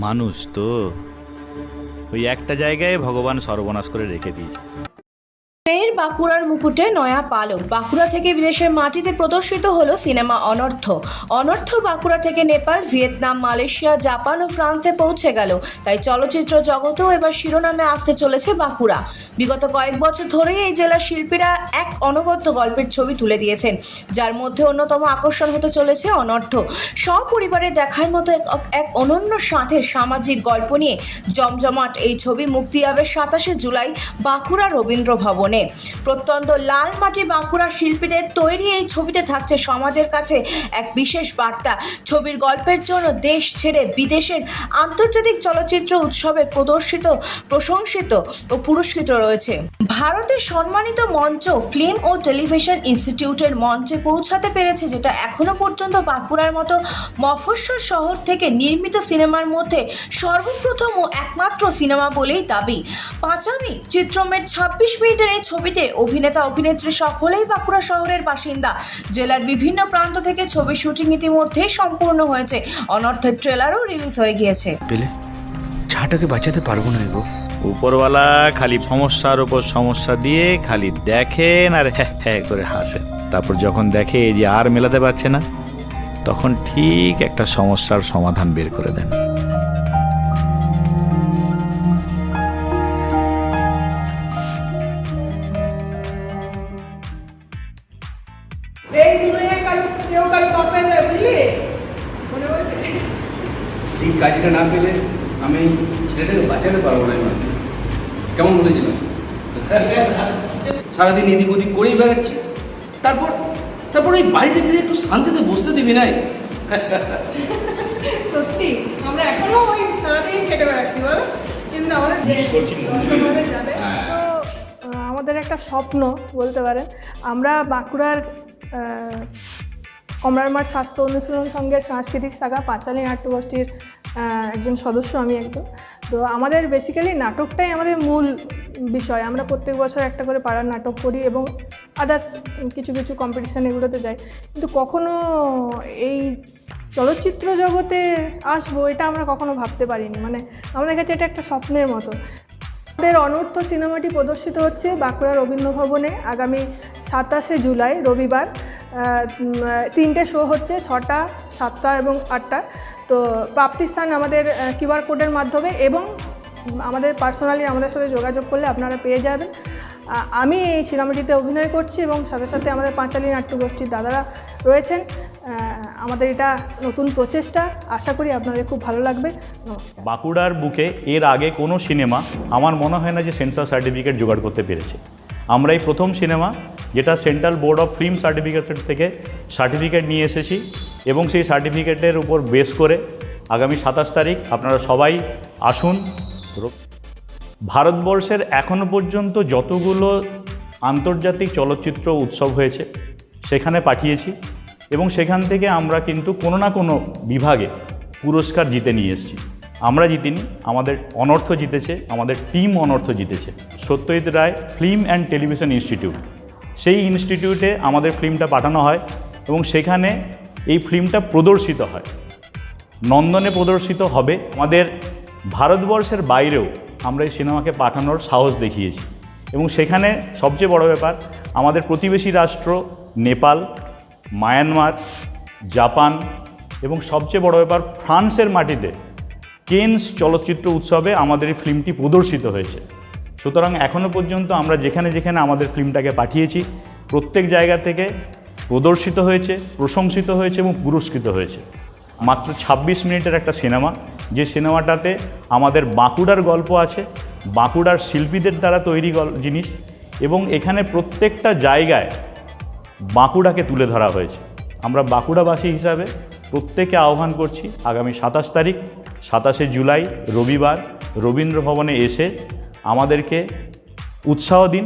মানুষ তো ওই একটা জায়গায় ভগবান সর্বনাশ করে রেখে দিয়েছে। বাঁকুড়ার মুকুটে নয়া পালক। বাঁকুড়া থেকে বিদেশের মাটিতে প্রদর্শিত হলো সিনেমা অনর্থ। অনর্থ বাঁকুড়া থেকে নেপাল, ভিয়েতনাম, মালয়েশিয়া, জাপান ও ফ্রান্সে পৌঁছে গেল। তাই চলচ্চিত্র জগতেও এবার শিরোনামে আসতে চলেছে বাঁকুড়া। বিগত কয়েক বছর ধরেই এই জেলার শিল্পীরা এক অনবদ্য গল্পের ছবি তুলে দিয়েছেন, যার মধ্যে অন্যতম আকর্ষণ হতে চলেছে অনর্থ। সপরিবারে দেখার মতো এক অনন্য সাথের সামাজিক গল্প নিয়ে জমজমাট এই ছবি মুক্তি পাবে সাতাশে জুলাই বাঁকুড়া রবীন্দ্র ভবনে। প্রত্যন্ত লাল মাটি বাঁকুড়া শিল্পীদের তৈরি এই ছবিতে থাকছে সমাজের কাছে এক বিশেষ বার্তা। ছবির গল্পের জন্য দেশ ছেড়ে বিদেশের আন্তর্জাতিক চলচ্চিত্র উৎসবে প্রদর্শিত, প্রশংসিত ও পুরস্কৃত রয়েছে। ভারতের সম্মানিত মঞ্চ ফিল্ম ও টেলিভিশন ইনস্টিটিউটের মঞ্চে পৌঁছাতে পেরেছে যেটা এখনও পর্যন্ত বাঁকুড়ার মতো মফস্বল শহর থেকে নির্মিত সিনেমার মধ্যে সর্বপ্রথম ও একমাত্র সিনেমা বলেই দাবি। পাঁচামি চিত্রমের ছাব্বিশ মিনিটের এই ছবিতে অভিনেতা অভিনেত্রী সকলেই বাঁকুড়া শহরের বাসিন্দা। জেলার বিভিন্ন প্রান্ত থেকে ছবি শুটিং ইতিমধ্যেই সম্পূর্ণ হয়েছে। অনর্থের ট্রেলারও রিলিজ হয়ে গিয়েছে। পেলে ছাটাকে বাঁচাতে পারব না গো। উপরওয়ালা খালি সমস্যার উপর সমস্যা দিয়ে খালি দেখেন আর হ্যাঁ হ্যাঁ করে হাসেন। তারপর যখন দেখে এই যে আর মেলাতে পারছে না তখন ঠিক একটা সমস্যার সমাধান বের করে দেন। কারও বুঝলি? মনে বলছে এই কাজটা না পেলে আমি ছেলেটাকে বাঁচাতে পারব না মাসে। কেমন বলেছিলাম সারাদিন এদিক ওদিক করেই বেড়াচ্ছি। তারপর তারপর এই বাড়িতে ফিরে একটু শান্তিতে বসতে দিবি নাই? সত্যি আমরা এখনও ওই সারাদিন কেটে বেড়াচ্ছি বলো। কিন্তু আমাদের যাবে। হ্যাঁ। আমাদের একটা স্বপ্ন বলতে পারেন। আমরা বাঁকুড়ার আহ, কমরারমাঠ স্বাস্থ্য অনুশীলন সংঘের সাংস্কৃতিক শাখা পাঁচালী নাট্যগোষ্ঠীর একজন সদস্য আমি একজন। তো আমাদের বেসিক্যালি নাটকটাই আমাদের মূল বিষয়। আমরা প্রত্যেক বছর একটা করে পাড়ার নাটক করি এবং আদার্স কিছু কিছু কম্পিটিশান এগুলোতে যাই। কিন্তু কখনো এই চলচ্চিত্র জগতে আসব এটা আমরা কখনো ভাবতে পারিনি। মানে আমাদের কাছে এটা একটা স্বপ্নের মতো। আমাদের অনর্থ সিনেমাটি প্রদর্শিত হচ্ছে বাঁকুড়া রবীন্দ্র ভবনে আগামী সাতাশে জুলাই রবিবার। তিনটে শো হচ্ছে, ছটা, সাতটা এবং আটটা। তো প্রাপ্তিস্থান আমাদের কিউআর কোডের মাধ্যমে এবং আমাদের পার্সোনালি আমাদের সাথে যোগাযোগ করলে আপনারা পেয়ে যাবেন। আমি এই সিনেমাটিতে অভিনয় করছি এবং সাথে সাথে আমাদের পাঁচালী নাট্যগোষ্ঠীর দাদারা রয়েছেন। আমাদের এটা নতুন প্রচেষ্টা। আশা করি আপনাদের খুব ভালো লাগবে। নমস্কার। বাঁকুড়ার বুকে এর আগে কোনো সিনেমা আমার মনে হয় না যে সেন্সার সার্টিফিকেট জোগাড় করতে পেরেছে। আমরা এই প্রথম সিনেমা, যেটা central board of film certificate থেকে সার্টিফিকেট নিয়ে এসেছি এবং সেই সার্টিফিকেটের উপর বেস করে আগামী সাতাশ তারিখ আপনারা সবাই আসুন। ভারতবর্ষের এখনও পর্যন্ত যতগুলো আন্তর্জাতিক চলচ্চিত্র উৎসব হয়েছে, সেখানে পাঠিয়েছি এবং সেখান থেকে আমরা কিন্তু কোনো না কোনো বিভাগে পুরস্কার জিতে নিয়ে এসেছি। আমরা জিতিনি, আমাদের অনর্থ জিতেছে, আমাদের টিম অনর্থ জিতেছে। Satyajit Ray film and television institute সেই ইনস্টিটিউটে আমাদের ফিল্মটা পাঠানো হয় এবং সেখানে এই ফিল্মটা প্রদর্শিত হয়। নন্দনে প্রদর্শিত হবে। আমাদের ভারতবর্ষের বাইরেও আমরা এই সিনেমাকে পাঠানোর সাহস দেখিয়েছি। এবং সেখানে সবচেয়ে বড় ব্যাপার, আমাদের প্রতিবেশী রাষ্ট্র নেপাল, মায়ানমার, জাপান এবং সবচেয়ে বড় ব্যাপার, ফ্রান্সের মাটিতে কেন্স চলচ্চিত্র উৎসবে আমাদের এই ফিল্মটি প্রদর্শিত হয়েছে। সুতরাং এখনও পর্যন্ত আমরা যেখানে যেখানে আমাদের ফিল্মটাকে পাঠিয়েছি, প্রত্যেক জায়গা থেকে প্রদর্শিত হয়েছে, প্রশংসিত হয়েছে এবং পুরস্কৃত হয়েছে। মাত্র ২৬ মিনিটের একটা সিনেমা, যে সিনেমাটাতে আমাদের বাঁকুড়ার গল্প আছে, বাঁকুড়ার শিল্পীদের দ্বারা তৈরি জিনিস এবং এখানে প্রত্যেকটা জায়গায় বাঁকুড়াকে তুলে ধরা হয়েছে। আমরা বাঁকুড়াবাসী হিসাবে প্রত্যেকে আহ্বান করছি আগামী সাতাশ তারিখ সাতাশে জুলাই রবিবার রবীন্দ্রভবনে এসে আমাদেরকে উৎসাহ দিন।